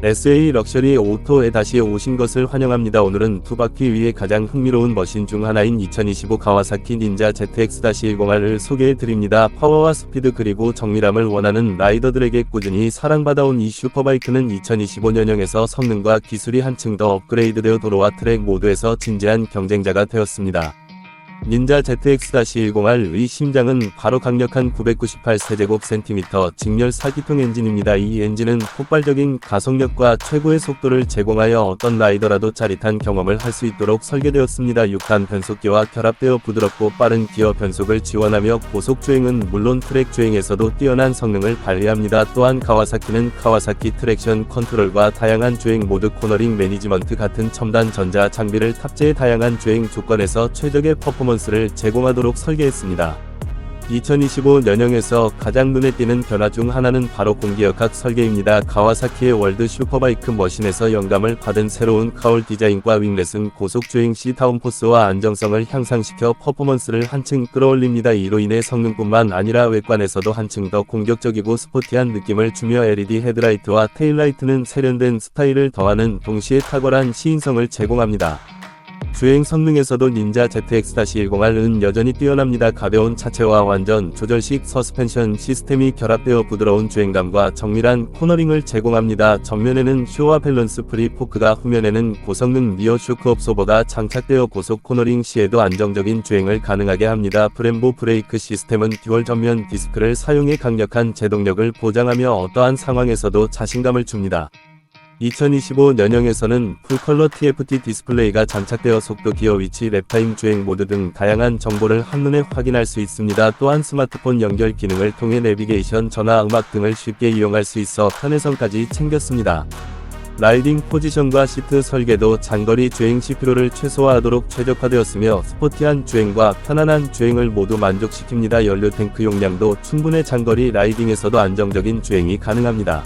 SA 럭셔리 오토에 다시 오신 것을 환영합니다. 오늘은 두 바퀴 위에 가장 흥미로운 머신 중 하나인 2025 가와사키 닌자 ZX-108을 소개해 드립니다. 파워와 스피드 그리고 정밀함을 원하는 라이더들에게 꾸준히 사랑받아온 이 슈퍼바이크는 2025년형에서 성능과 기술이 한층 더 업그레이드되어 도로와 트랙 모두에서 진지한 경쟁자가 되었습니다. 닌자 ZX-108의 심장은 바로 강력한 998세제곱센티미터 직렬 4기통 엔진입니다. 이 엔진은 폭발적인 가속력과 최고의 속도를 제공하여 어떤 라이더라도 짜릿한 경험을 할 수 있도록 설계되었습니다. 6단 변속기와 결합되어 부드럽고 빠른 기어 변속을 지원하며 고속 주행은 물론 트랙 주행에서도 뛰어난 성능을 발휘합니다. 또한 카와사키는 카와사키 트랙션 컨트롤과 다양한 주행 모드 코너링 매니지먼트 같은 첨단 전자 장비를 탑재해 다양한 주행 조건에서 최적의 퍼포먼스 를 제공하도록 설계했습니다. 2025 년형에서 가장 눈에 띄는 변화 중 하나는 바로 공기역학 설계입니다. 가와사키의 월드 슈퍼바이크 머신에서 영감을 받은 새로운 카울 디자인과 윙렛은 고속 주행 시 다운포스와 안정성을 향상시켜 퍼포먼스를 한층 끌어올립니다. 이로 인해 성능뿐만 아니라 외관에서도 한층 더 공격적이고 스포티한 느낌을 주며 LED 헤드라이트와 테일라이트는 세련된 스타일을 더하는 동시에 탁월한 시인성을 제공합니다. 주행 성능에서도 닌자 ZX-108은 여전히 뛰어납니다. 가벼운 차체와 완전 조절식 서스펜션 시스템이 결합되어 부드러운 주행감과 정밀한 코너링을 제공합니다. 정면에는 쇼와 밸런스 프리 포크가 후면에는 고성능 리어 쇼크 업소버가 장착되어 고속 코너링 시에도 안정적인 주행을 가능하게 합니다. 브렘보 브레이크 시스템은 듀얼 전면 디스크를 사용해 강력한 제동력을 보장하며 어떠한 상황에서도 자신감을 줍니다. 2025 년형에서는 풀컬러 TFT 디스플레이가 장착되어 속도 기어 위치 랩타임 주행 모드 등 다양한 정보를 한눈에 확인할 수 있습니다. 또한 스마트폰 연결 기능을 통해 내비게이션, 전화, 음악 등을 쉽게 이용할 수 있어 편의성까지 챙겼습니다. 라이딩 포지션과 시트 설계도 장거리 주행 시 피로를 최소화하도록 최적화되었으며 스포티한 주행과 편안한 주행을 모두 만족시킵니다. 연료 탱크 용량도 충분해 장거리 라이딩에서도 안정적인 주행이 가능합니다.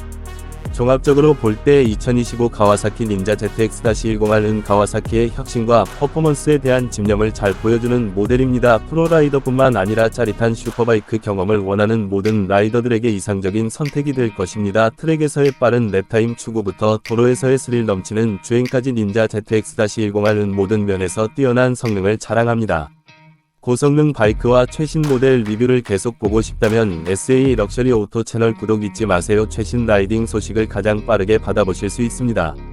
종합적으로 볼 때 2025 가와사키 닌자 ZX-108은 가와사키의 혁신과 퍼포먼스에 대한 집념을 잘 보여주는 모델입니다. 프로라이더뿐만 아니라 짜릿한 슈퍼바이크 경험을 원하는 모든 라이더들에게 이상적인 선택이 될 것입니다. 트랙에서의 빠른 랩타임 추구부터 도로에서의 스릴 넘치는 주행까지 닌자 ZX-108은 모든 면에서 뛰어난 성능을 자랑합니다. 고성능 바이크와 최신 모델 리뷰를 계속 보고 싶다면 SA 럭셔리 오토 채널 구독 잊지 마세요. 최신 라이딩 소식을 가장 빠르게 받아보실 수 있습니다.